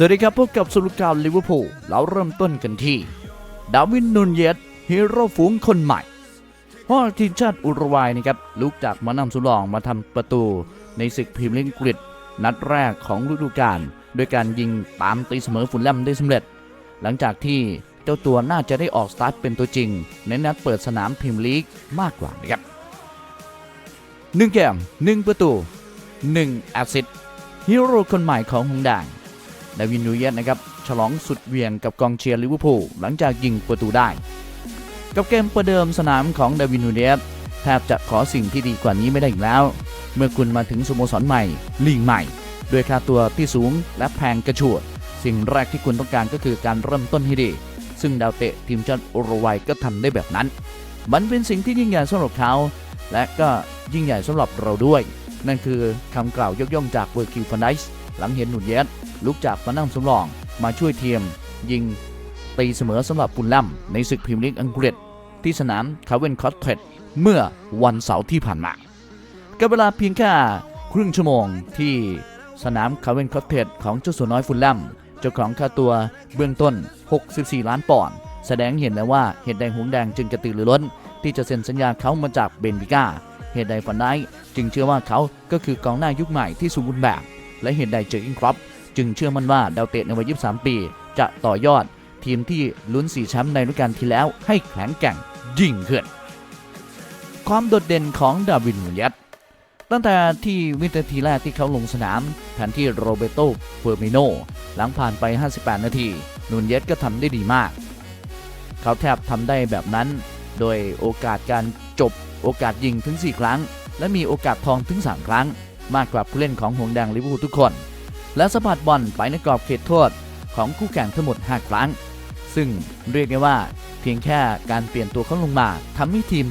สวัสดีครับพบกับสุลกาลิเวอร์พูลเราเริ่มต้นกันที่ ดาวินนูนเยสฮีโร่ฝูงคนใหม่พราะทีมชาติอุรุกวัยนะครับลุกจากมานำสุลองมาทำประตูในศึกพรีเมียร์ลีกอังกฤษนัดแรกของฤดูกาลโดยการยิงตามตีเสมอฟุลแลมได้สำเร็จ หลังจากที่เจ้าตัวน่าจะได้ออกสตาร์ทเป็นตัวจริง ในนัดเปิดสนามพรีเมียร์ลีกมากกว่านะครับหนึ่งเกมหนึ่งประตูหนึ่งแอสซิสต์ฮีโร่คนใหม่ของหงแดง ดาวินนูเยสนะครับฉลองสุดเหวียงกับกองเชียร์ลิเวอร์พูลหลังจากยิงประตูได้ กับเกมประเดิมสนามของดาวินนูเยสแทบจะขอสิ่งที่ดีกว่านี้ไม่ได้อีกแล้ว เมื่อคุณมาถึงสโมสรใหม่ลีกใหม่ ด้วยค่าตัวที่สูงและแพงกระฉูดสิ่งแรกที่คุณต้องการก็คือการเริ่มต้นให้ดี ซึ่งดาวเตะทีมชาติอโรไวก็ทำได้แบบนั้น มันเป็นสิ่งที่ยิ่งใหญ่สำหรับเขาและก็ยิ่งใหญ่สำหรับเราด้วย นั่นคือคำกล่าวยกย่องจากเวอร์คิวฟันไดส์ หลังเห็นหนุนเยสลุกจากมานั่งสำรอง มาช่วยเทียม ยิง ตีเสมอสำหรับปุลลัมในศึกพรีเมียร์ลีกอังกฤษ ที่สนามคาเวนคอตเทดเมื่อวันเสาร์ที่ผ่านมากับเวลาเพียงแค่ครึ่งชั่วโมงที่สนามคาเวนคอตเทดของเจ้าสัวน้อยฟุลลัมเจ้าของค่าตัวเบื้องต้น 64 ล้านปอนด์แสดงเห็นแล้วว่าเหตุใดหงแดงจึงกระตือรือร้น ที่จะเซ็นสัญญาเขามาจากเบนฟิก้า เหตุใดฟันได้จึงเชื่อว่าเขาก็คือกองหน้ายุคใหม่ที่สมบูรณ์แบบ และเหตุใดเจอร์กินครอปจึงเชื่อมั่นว่าดาวเตะในวัย 23 ปี จะต่อยอดทีมที่ลุ้นสีแชมป์ในฤดูกาลที่แล้วให้แข็งแกร่งยิ่งขึ้น ความโดดเด่นของดาวินมูนเยสตั้งแต่ที่วินาทีแรกที่เขาลงสนามแทนที่โรเบโตเฟอร์มิโนหลังผ่านไป 58 นาที นูนเยสก็ทำได้ดีมาก เขาแทบทำได้แบบนั้น โดยโอกาสการจบโอกาสยิงถึง 4 ครั้ง และมีโอกาสทองถึง 3 ครั้ง มากกว่าผู้เล่นของหงส์แดงลิเวอร์พูลทุกคน และสะพัดบอลไปในกรอบเขตโทษของคู่แข่งทั้งหมด5ครั้ง ซึ่งเรียกได้ว่าเพียงแค่การเปลี่ยนตัวเขาลงมาทำให้ทีม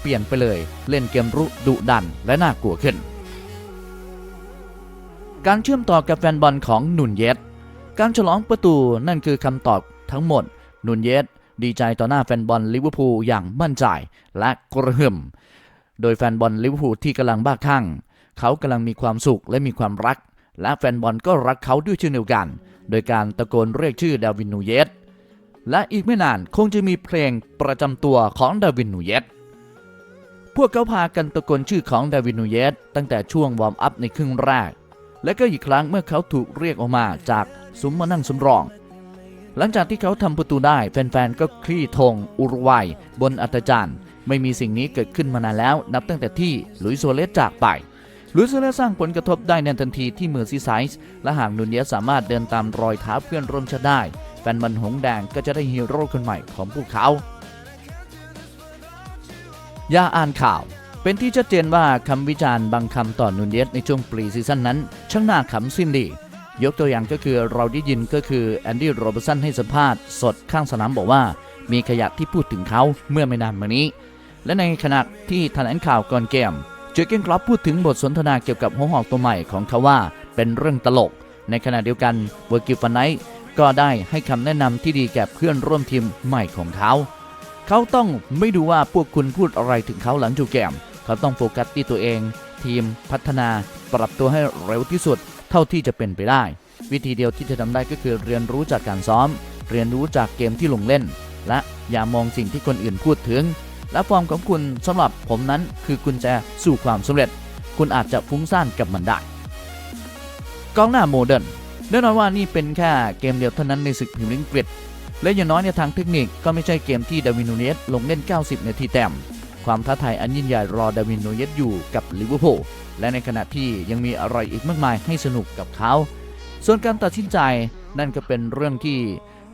เปลี่ยนไปเลยเล่นเกมรุกดุดันและน่ากลัวขึ้น การเชื่อมต่อกับแฟนบอลของนุนเยสการฉลองประตูนั่นคือคำตอบทั้งหมด นุนเยสดีใจต่อหน้าแฟนบอลลิเวอร์พูลอย่างมั่นใจและกระหึ่ม โดยแฟนบอลลิเวอร์พูลที่กำลังบ้าคลั่ง เขากำลังมีความสุขและมีความรัก และแฟนบอลก็รักเขาด้วยเช่นเดียวกัน โดยการตะโกนเรียกชื่อดาวินนูเยสและอีกไม่นานคงจะมีเพลงประจำตัวของดาวินนูเยสพวกเขาพากันตะโกนชื่อของดาวินนูเยสตั้งแต่ช่วงวอร์มอัพในครึ่งแรก และก็อีกครั้งเมื่อเขาถูกเรียกออกมาจากซุ้มมานั่งสำรอง หลังจากที่เขาทำประตูได้แฟนๆก็คลี่ธงอุรุกวัยบนอัตจันทร์ไม่มีสิ่งนี้เกิดขึ้นมานานแล้ว นับตั้งแต่ที่ลุยโซเลสจากไป ลุยส์โซเลสสร้างผลกระทบได้ในทันทีที่เมอร์ซีไซส์และหากนูนเยสสามารถเดินตามรอยเท้าเพื่อนร่วมชาติได้ แฟนบอลหงแดงก็จะได้ฮีโร่คนใหม่ของพวกเขาอย่าอ่านข่าว เป็นที่ชัดเจนว่าคำวิจารณ์บางคำต่อนูนเยสในช่วงปรีซีซั่นนั้น ช่างน่าขำสิ้นดียกตัวอย่างก็คือเราได้ยินก็คือแอนดี้โรเบร์สันให้สัมภาษณ์สดข้างสนามบอกว่า มีขยะที่พูดถึงเขาเมื่อไม่นานมานี้ และในขณะที่แถลงข่าวก่อนเกม เจอเกนครอปพูดถึงบทสนทนาเกี่ยวกับหัวหอกตัวใหม่ของเขาว่าเป็นเรื่องตลก ในขณะเดียวกันเวอร์กิลฟันไนก็ได้ให้คำแนะนำที่ดีแก่เพื่อนร่วมทีมใหม่ของเขา เขาต้องไม่ดูว่าพวกคุณพูดอะไรถึงเขาหลังจูเกม เขาต้องโฟกัสที่ตัวเอง ทีมพัฒนาปรับตัวให้เร็วที่สุด เท่าที่จะเป็นไปได้ วิธีเดียวที่จะทำได้ก็คือเรียนรู้จากการซ้อม เรียนรู้จากเกมที่ลงเล่น และอย่ามองสิ่งที่คนอื่นพูดถึง และฟอร์มของคุณสำหรับผมนั้นคือกุญแจสู่ความสำเร็จ คุณอาจจะฟุ้งซ่านกับมันได้กองหน้าโมเดิร์นแน่นอนว่านี่เป็นแค่เกมเดียวเท่านั้นในศึกพรีเมียร์ลีกอังกฤษและอย่างน้อยในทางเทคนิคก็ไม่ใช่เกมที่ดาวินนูเนสลงเล่น 90 นาทีแต้มความท้าทายอันยิ่งใหญ่รอดาวินนูเนสอยู่กับลิเวอร์พูลและในขณะที่ยังมีอะไรอีกมากมายให้สนุกกับเขา ส่วนการตัดสินใจนั่นก็เป็นเรื่องที่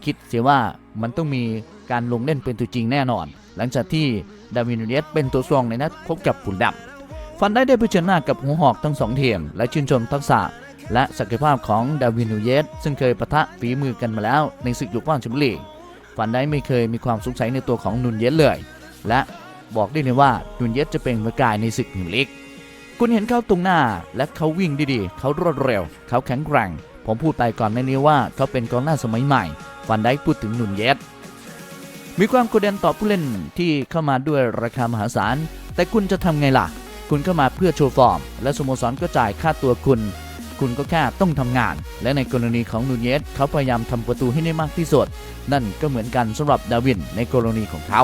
คิดเสียว่ามันต้องมี การลงเล่นเป็นตัวจริงแน่นอน หลังจากที่ดาวินนูเนสเป็นตัวสรองในนัดพบกับฝุ่นดำฟันได้ได้เผชิญหน้ากับหัวหอกทั้งสองทีมและชื่นชมทักษะและศักยภาพของดาวินนูเยสซึ่งเคยปะทะฝีมือกันมาแล้วในศึกยุคว่างชมเปี้ยนลีกฟันได้ไม่เคยมีความสงสัยในตัวของนุนเยสเลย และบอกได้เลยว่านุนเยสจะเป็นมือกายในศึกหนึ่งลีกคุณเห็นเขาตรงหน้าและเขาวิ่งดีๆ เขารวดเร็ว เขาแข็งแกร่ง ผมพูดไปก่อนในนี้ว่าเขาเป็นกองหน้าสมัยใหม่ ฟันได้พูดถึงนุนเยส มีความกดดันต่อผู้เล่นที่เข้ามาด้วยราคามหาศาล แต่คุณจะทำไงล่ะ คุณเข้ามาเพื่อโชว์ฟอร์ม และสโมสรก็จ่ายค่าตัวคุณ คุณก็แค่ต้องทำงาน และในกรณีของนูนเยสเขาพยายามทำประตูให้ได้มากที่สุด นั่นก็เหมือนกันสำหรับดาวินในกรณีของเขา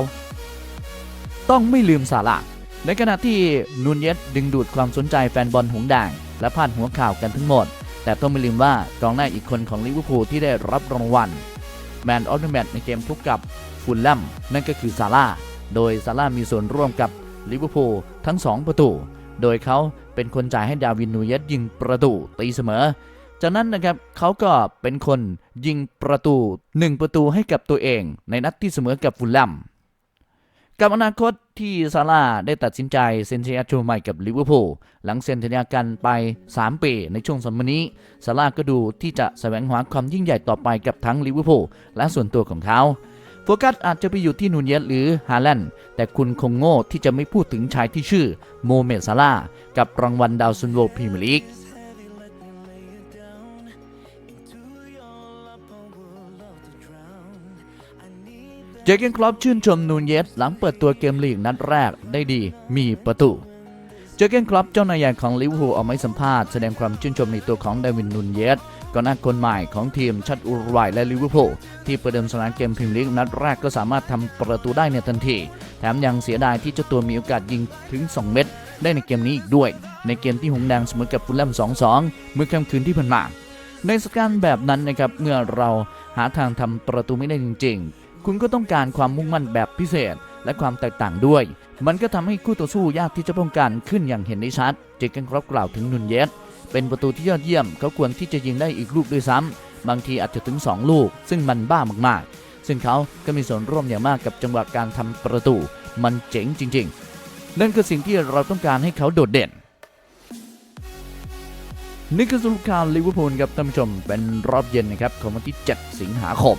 ต้องไม่ลืมซาร่าห์ในขณะที่นูนเยสดึงดูดความสนใจแฟนบอลหงส์แดงและพาดหัวข่าวกันทั้งหมด แต่ต้องไม่ลืมว่ากองหน้าอีกคนของลิเวอร์พูลที่ได้รับรางวัล แมนออฟเดอะแมตในเกมพบกับฟูลแลมนั่นก็คือซาร่าโดยซาร่ามีส่วนร่วมกับลิเวอร์พูลทั้ง 2 ประตู โดยเขาเป็นคนจ่ายให้ดาวินนูเยสยิงประตูตีเสมอ จากนั้นนะครับเขาก็เป็นคนยิงประตู 1 ประตูให้กับตัวเอง ในนัดที่เสมอกับฟูลแลม กับอนาคตที่ซาร่าได้ตัดสินใจเซ็นสัญญาชูใหม่กับลิเวอร์พูลหลังเซ็นสัญญากันไป 3 ปีในช่วงสมมนี้ซาร่าก็ดูที่จะแสวงหาความยิ่งใหญ่ต่อไปกับทั้งลิเวอร์พูลและส่วนตัวของเขาโฟกัสอาจจะไปอยู่ที่นูนเยสหรือฮาแลนด์แต่คุณคงโง่ที่จะไม่พูดถึงชายที่ชื่อโมเมดซาร่ากับรางวัลดาวซุนโวพรีเมียร์ลีก เจเกนคลอปชื่นชมนูนเยสหลังเปิดตัวเกมลีกนัดแรกได้ดีมีประตูเจเกนคลอปเจ้านายใหญ่ของลิเวอร์พูลออกมาให้สัมภาษณ์แสดงความชื่นชมในตัวของเดวินนูนเยสก่อนหน้าคนใหม่ของทีมชัดอุรุกวัยและลิเวอร์พูลที่ประเดิมสนามเกมพรีเมียร์ลีกนัดแรกก็สามารถทำประตูได้ในทันที แถมยังเสียดายที่เจ้าตัวมีโอกาสยิงถึง 2 เม็ดได้ในเกมนี้อีกด้วย ในเกมที่หงแดงเสมอกับฟูลแลม2-2 เมื่อค่ำคืนที่ผ่านมาในสถานการณ์แบบนั้นนะครับเมื่อเราหาทางทำประตูไม่ได้จริง ๆ คุณก็ต้องการความมุ่งมั่นแบบพิเศษ และความแตกต่างด้วย มันก็ทำให้คู่ต่อสู้ยากที่จะป้องกันขึ้นอย่างเห็นได้ชัด เจเกนครอปกล่าวถึงนุนเยสเป็นประตูที่ยอดเยี่ยมเขาควรที่จะยิงได้อีกลูกด้วยซ้ำบางทีอาจจะถึง 2 ลูก ซึ่งมันบ้ามากๆ ซึ่งเขาก็มีส่วนร่วมอย่างมากกับจังหวะการทำประตู มันเจ๋งจริง ๆ นั่นคือสิ่งที่เราต้องการให้เขาโดดเด่นนี่คือสรุปข่าวลิเวอร์พูลครับท่านผู้ชมเป็นรอบเย็นนะครับของวันที่ 7 สิงหาคม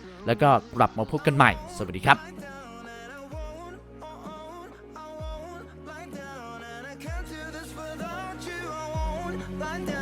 แล้วก็กลับมาพบกันใหม่ สวัสดีครับ London.